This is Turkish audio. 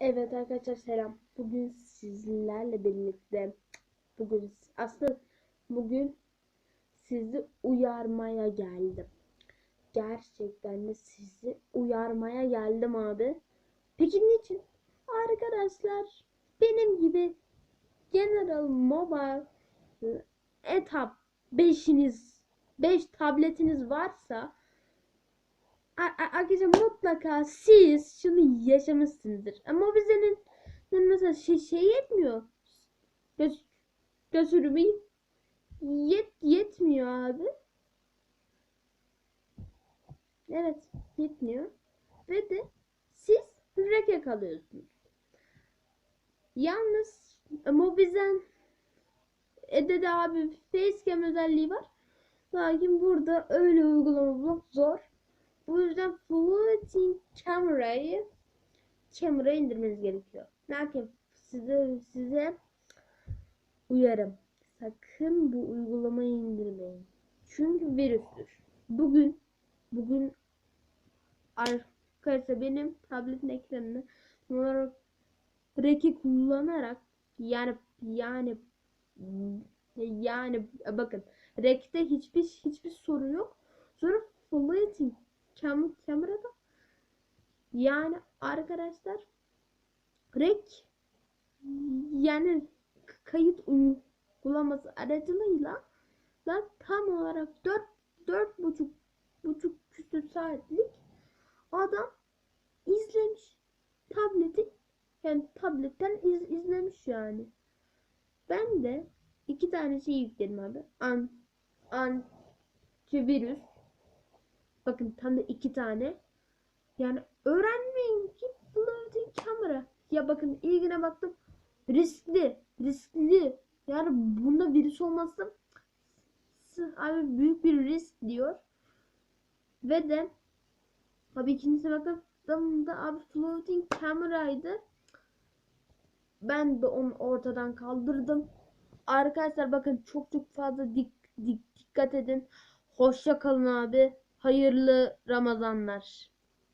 Evet arkadaşlar selam. Bugün sizlerle birlikte bugün aslında bugün sizi uyarmaya geldim. Gerçekten de sizi uyarmaya geldim abi. Peki niçin? Arkadaşlar benim gibi General Mobile e, etap 5'iniz 5 tabletiniz varsa Arkadaşlar mutlaka siz şunu yaşamışsınızdır. Ama bizlerin mesela şey, şey yetmiyor. Göz, göz yet, yetmiyor abi. Evet yetmiyor. Ve de siz reke kalıyorsunuz. Yalnız Mobizen Ede'de abi facecam özelliği var. Lakin burada öyle uygulama bulmak zor. Yüzden floating kamerayı kamera indirmeniz gerekiyor. Lakin size size uyarım. Sakın bu uygulamayı indirmeyin. Çünkü virüstür. Bugün bugün arkadaşlar benim tabletin ekranını olarak reki kullanarak yani yani yani bakın rekte hiçbir hiçbir sorun yani arkadaşlar rek yani kayıt uygulaması aracılığıyla da tam olarak 4 dört buçuk buçuk küsur saatlik adam izlemiş tableti yani tabletten iz, izlemiş yani. Ben de iki tane şey yükledim abi. An antivirüs Bakın tam da iki tane. Yani öğrenmeyin ki floating kamera. Ya bakın ilgine baktım. Riskli. Riskli. Yani bunda virüs olması abi büyük bir risk diyor. Ve de abi ikincisine baktığımda abi floating kameraydı. Ben de onu ortadan kaldırdım. Arkadaşlar bakın çok çok fazla dik, dik, dikkat edin. Hoşça kalın abi. Hayırlı Ramazanlar.